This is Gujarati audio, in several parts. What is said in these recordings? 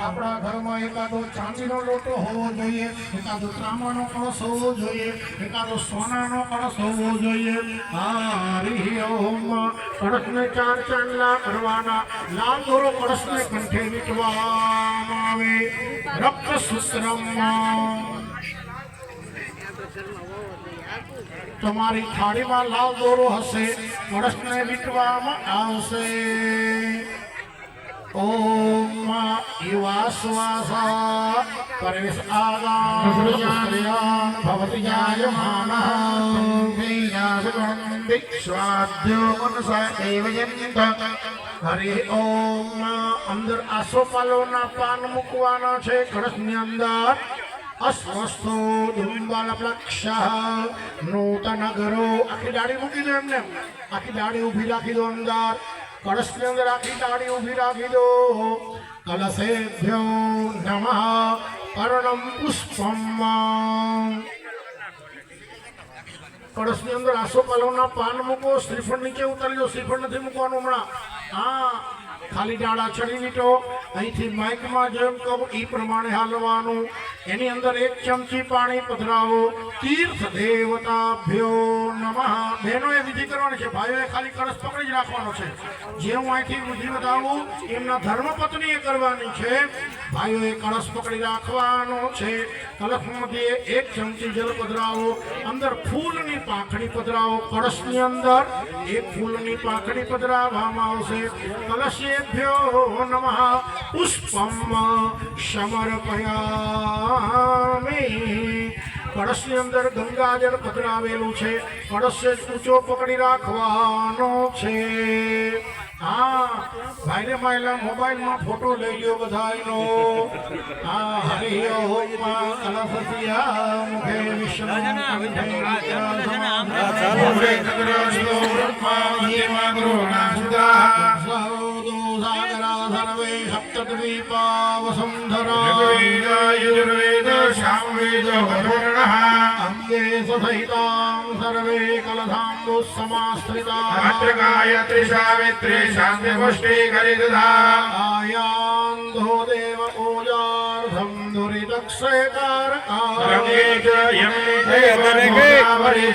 આપણા ઘરમાં એકાદો ચાંદીનો લોટો હોવો જોઈએ, એકાદો ત્રાંબાનો કળશ હોવો જોઈએ, એકાદો સોનાનો કળશ હોવો જોઈએ. હરિ ઓમ કળશને ચાર ચાંદલા કરવાના લાલ દોરો કળશને કંઠે વીટવામાં આવે. રક્ત સુશ્રમમાં તમારી થાળીમાં લાલ દોરો હશે, કળશને વીટવામાં આવશે. પરવેશ આગાન ભવતિ જાયમાનઃ વેયાસગણં સ્વાધ્યો મનસા એવ હરે ઓમ અંદર આસોપાલોના પાન મૂકવાના છે કળશની અંદર અસ્વસ્થો દુંબાલપ્લક્ષ નૂતન ગરો આખી દાઢી મૂકી દો એમને આખી દાઢી ઊભી રાખી દો અંદર કળશની અંદર આખી તાળી ઊભી રાખી દો. કલશેભ્યો નમઃ કર્ણમ પુષ્પમ. કળશની અંદર આસો આસોપાલવના પાન મૂકો, શ્રીફળ નીચે ઉતારી દો શ્રીફળ નથી મૂકવાનું હમણાં. હા, ખાલી ડાળા ચડી લીટો અહીંથી માઇકમાં જેમ કહું એ પ્રમાણે હાલવાનું. એની અંદર એક ચમચી પાણી પધરાવો. તીર્થ દેવતાભ્યો નમઃ. બહેનોએ વિધિ કરવાની છે. ભાઈઓએ ખાલી કળશ પકડી જ રાખવાનો છે. જે હું અહીંથી વિધિ બતાવું, એમના ધર્મપત્નીએ કરવાની છે. ભાઈઓએ કળશ પકડી રાખવાનો છે. કળશમાંથી એક ચમચી જલ પધરાવો. અંદર ફૂલની પાંખડી પધરાવો. કળશની અંદર એક ફૂલની પાંખડી પધરાવવામાં આવશે. કલશેભ્યો નમઃ. પુષ્પમ સમર્પયામિ કળશની અંદર ગંગાજળ પધરાવેલું છે. કળશ ઊંચો પકડી રાખવાનો છે. હા, ભાઈને માયલા મોબાઈલમાં ફોટો લઈ લ્યો બધાયનો. હા, હરિ ઓમ કલશસ્યા મુખે વિષ્ણુ સૌદો સાગરા સર્વે સપ્તદ્વીપા વસુંધરા श्यामवेदवर्णः अम्ये सुसहितां सर्वे कलधाम्बुस्समाश्रिता गाय त्रिशावित्रे शान्तिमुष्टे करिदधा आयान्धो देव ओजार्धं दुरितक्षयकारकारे च यं देवनगे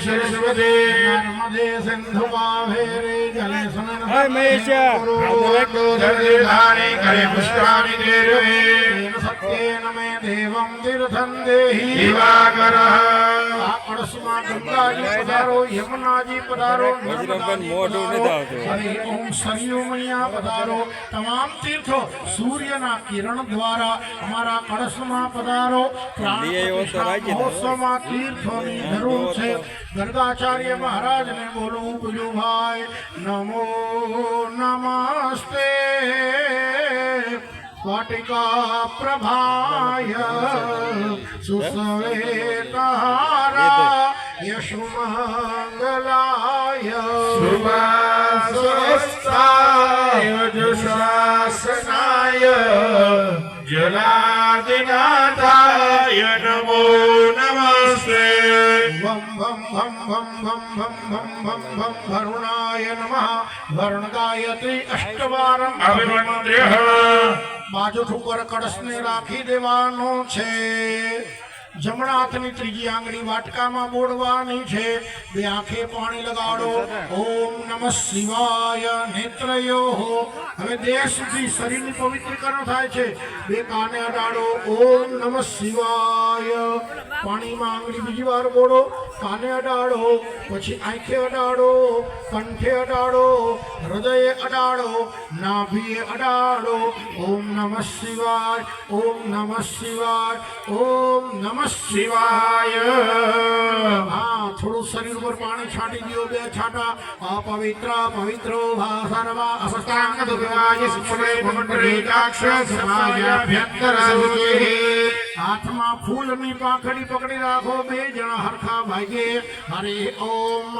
सरस्वते नर्मदे सिन्धुमाभेरे जले सुनन् हमेश धरे धारे करे पुष्पाणि देवे સત્યેન મે દેવમ તીર્થં દેહી દિવાકર પડોશમાં ગંગાજી પધારો યમુનાજી પધારો ઓમ સરયુમૈયા પધારો તમામ તીર્થો સૂર્યના કિરણ દ્વારા અમારા કળશમાં પધારો મહોત્સવમાં તીર્થોની જરૂર છે ગર્ગાચાર્ય મહારાજને બોલવું બીજું ભાઈ નમો નમસ્તે સુસવેતારા યશુમંગલાય. સુવાસોસ્તાય જુશાસનાય. જલાદિનાથાય નમો નમસ્તે. ભમ ભમ ભમ ભમ ભમ ભમ ભમ ભમ ભમ વરુણાય નમઃ. વરુણ ગાયત્રી અષ્ટવારમ અભિમંત્ર્ય બાજુ ઉપર કળશને રાખી દેવાનો છે. જમણા હાથની ત્રીજી આંગળી વાટકામાં બોડવાની છે. બે આંખે પાણી લગાડો. ઓમ નમઃ શિવાય. નેત્રયો હવે દેહ સુધી શરીરની પવિત્રીકરણ થાય છે. બે કાને અડાડો. ઓમ નમઃ શિવાય. પાણીમાં આંગળી બીજી વાર બોડો કાને અડાડો. પછી આંખે અડાડો. કંઠે અડાડો. હૃદયે અડાડો. નાભીએ અડાડો. ઓમ નમઃ શિવાય. ઓમ નમઃ શિવાય. ઓમ નમઃ શિવાય. હા થોડું શરીર ઉપર પાણી છાંટી દો બે છાંટા. અપવિત્ર પવિત્ર સર્વા અસસ્તાંગ અષ્ટાંગ દુર્ગાય સુક્ષરે ભમંડરે ચાક્ષ સમાય અભ્યંતર સુચિ હાથમાં ફૂલની પાંખડી પકડી રાખો બે જણા હરખા ભાગે. હરે ઓમ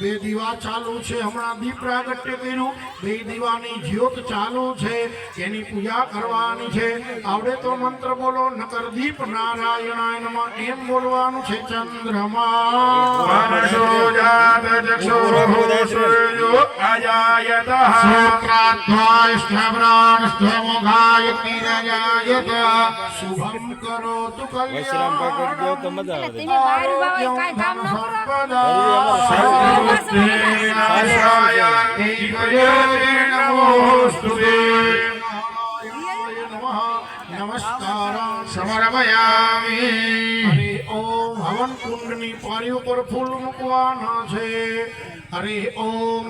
બે દીવા ચાલુ છે. હમણાં દીપ પ્રાગટ્ય કર્યું. બે દીવાની જ્યોત ચાલુ છે. એની પૂજા કરવાની છે. આવડે તો મંત્ર બોલો નકર દીપ નારાયણાય એમ બોલવાનું છે ચંદ્રમા. શુભમ વૈશ્રામ કરી દો તો મજા આવે. નમસ્કાર. સમર્પયામિ. હવન કુંડની પારી ઉપર ફૂલ મૂકવાના છે. હરે ઓમ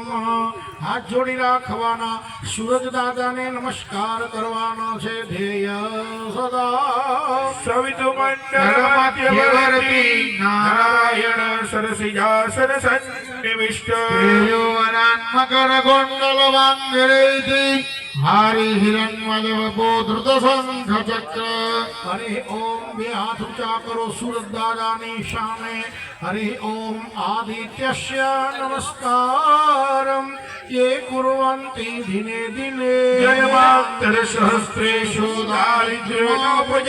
હાથ જોડી રાખવાના સૂરજ દાદાને નમસ્કાર કરવાના છે. ધ્યેય સદા. સવિત સવિતુમંડળમધ્યવર્તી નારાયણ સરસિજાસન સન્નિવિષ્ટ મકર ગોંડલ વાંગરેતી હારી હિરણ્મય ધૃત શંખ ચક્ર હરે ઓમ બે હાથ ઊંચા કરો સૂરજ દાદાની સામે હરે ઓમ આદિત્યસ્ય નમસ્કારમ ये कुर्वन्ति दिने दिने જન્માંતર સહસ્રેષુ દારિદ્ર્યોપજાયતે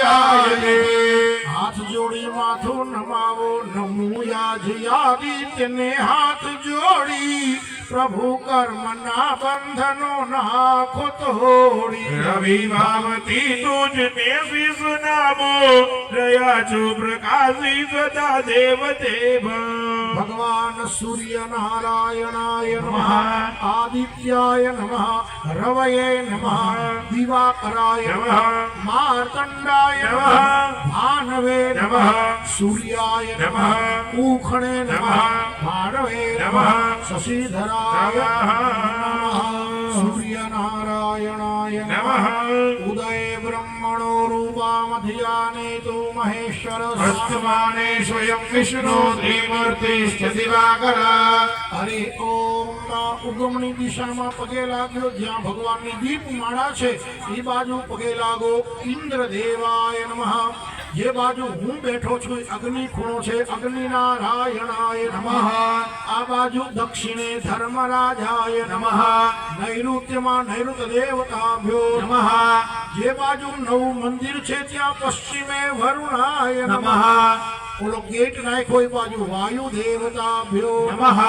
હાથ જોડી માથું નમાવો નમો યાજયાદિત્યને હાથ જોડી પ્રભુ કર્મના બંધનો નાખો તોડી. રવિ ભાવતી તુજને વિષ્ણામો રહ્યા છો પ્રકાશી સદા દેવ દેવ ભગવાન સૂર્ય નારાયણાય નમઃ આદિત્યાય નમઃ રવયે નમઃ. દિવાકરાય નમઃ માર્તંડાય નમઃ ભાનવે નમઃ સૂર્યાય નમઃ ઉખણે નમઃ मानवे નમઃ શશિધરાય નમઃ સૂર્ય નારાયણાય उदये ઉદય બ્રહ્મણો तु महेश्वर મહેશ્વર स्वयं સ્વયં વિષ્ણુ दिवाकर। हरि ओम ઉગમણી દિશામાં પગે લાગ્યો જ્યાં ભગવાનની દીપ માળા છે એ બાજુ પગે લાગો ઇન્દ્ર દેવાય નમઃ। જે બાજુ હું બેઠો છું, અગ્નિ ખૂણો છે અગ્નિ નારાયણાય નમઃ. આ બાજુ દક્ષિણે ધર્મરાજાય નમઃ. નૈઋત્યમાં નૈઋત દેવતાભ્યો નમઃ. જે બાજુ નવું મંદિર છે, ત્યાં પશ્ચિમે વરુણાય નમઃ. ઓલો ગેટ નાખ્યો, એ બાજુ વાયુ દેવતાભ્યો નમઃ.